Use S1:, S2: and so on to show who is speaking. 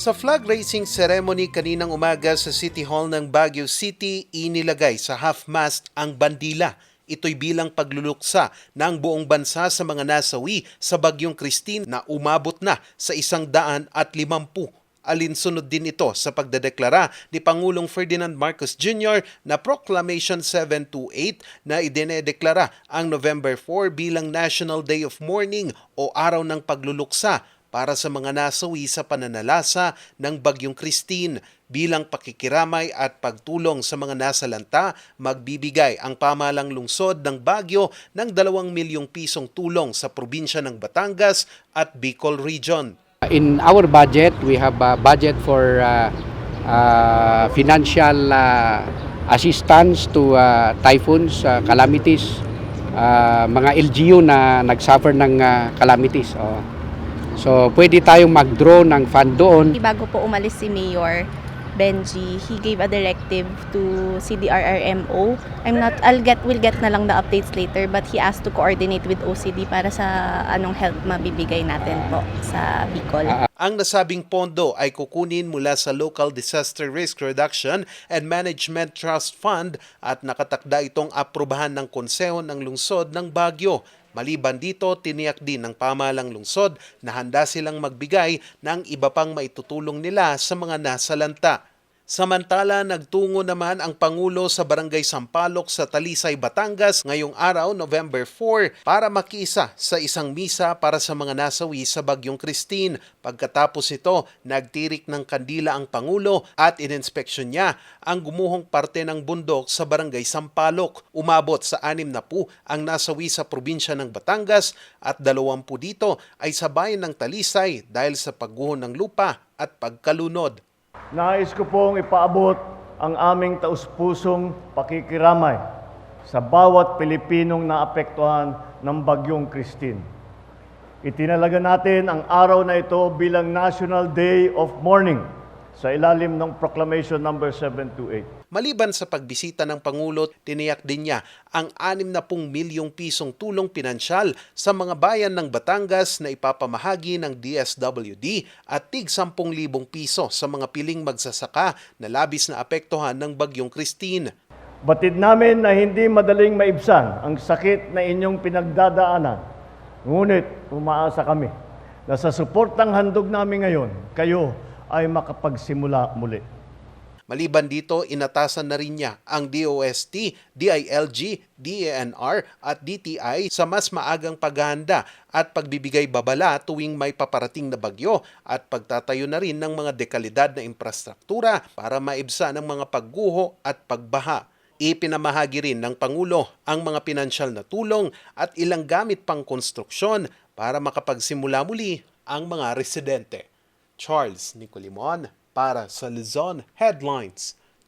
S1: Sa flag raising ceremony kaninang umaga sa City Hall ng Baguio City, inilagay sa half-mast ang bandila. Ito'y bilang pagluluksa ng buong bansa sa mga nasawi sa Bagyong Christine na umabot na sa isang daan at limampu. Alinsunod din ito sa pagdedeklara ni Pangulong Ferdinand Marcos Jr. na Proclamation 728 na idinedeklara ang November 4 bilang National Day of Mourning o Araw ng Pagluluksa para sa mga nasawi sa pananalasa ng Bagyong Christine. Bilang pakikiramay at pagtulong sa mga nasalanta, magbibigay ang pamalang lungsod ng Bagyo ng 2 milyong pisong tulong sa probinsya ng Batangas at Bicol Region.
S2: In our budget, we have a budget for uh, uh, financial uh, assistance to uh, typhoons, uh, calamities, uh, mga LGU na nagsuffer ng uh, calamities. Oh. So, pwede tayong mag-draw ng fund doon.
S3: Bago po umalis si Mayor Benji, he gave a directive to CDRRMO. I'm not, I'll get, we'll get na lang the updates later, but he asked to coordinate with OCD para sa anong help mabibigay natin po sa Bicol.
S1: Ang nasabing pondo ay kukunin mula sa Local Disaster Risk Reduction and Management Trust Fund at nakatakda itong aprubahan ng konseho ng lungsod ng Baguio. Maliban dito, tiniyak din ng pamalang lungsod na handa silang magbigay ng iba pang maitutulong nila sa mga nasalanta. Samantala, nagtungo naman ang Pangulo sa Barangay Sampaloc sa Talisay, Batangas ngayong araw, November 4, para makiisa sa isang misa para sa mga nasawi sa Bagyong Christine. Pagkatapos ito, nagtirik ng kandila ang Pangulo at ininspeksyon niya ang gumuhong parte ng bundok sa Barangay Sampaloc. Umabot sa anim na po ang nasawi sa probinsya ng Batangas at dalawampu dito ay sa bayan ng Talisay dahil sa pagguho ng lupa at pagkalunod.
S4: Nais ko pong ipaabot ang aming taus-pusong pakikiramay sa bawat Pilipinong naapektuhan ng Bagyong Christine. Itinalaga natin ang araw na ito bilang National Day of Mourning sa ilalim ng Proclamation number 728.
S1: Maliban sa pagbisita ng Pangulo, tiniyak din niya ang 60 milyong pisong tulong pinansyal sa mga bayan ng Batangas na ipapamahagi ng DSWD at tig 10,000 piso sa mga piling magsasaka na labis na apektuhan ng Bagyong Christine.
S4: Batid namin na hindi madaling maibsan ang sakit na inyong pinagdadaanan. Ngunit umaasa kami na sa suportang handog namin ngayon, kayo ay makapagsimula muli.
S1: Maliban dito, inatasan na rin niya ang DOST, DILG, DANR at DTI sa mas maagang paghahanda at pagbibigay babala tuwing may paparating na bagyo at pagtatayo na rin ng mga dekalidad na infrastruktura para maibsa ng mga pagguho at pagbaha. Ipinamahagi rin ng Pangulo ang mga pinansyal na tulong at ilang gamit pang konstruksyon para makapagsimula muli ang mga residente. Charles Nicolimone para Solizone Headlines.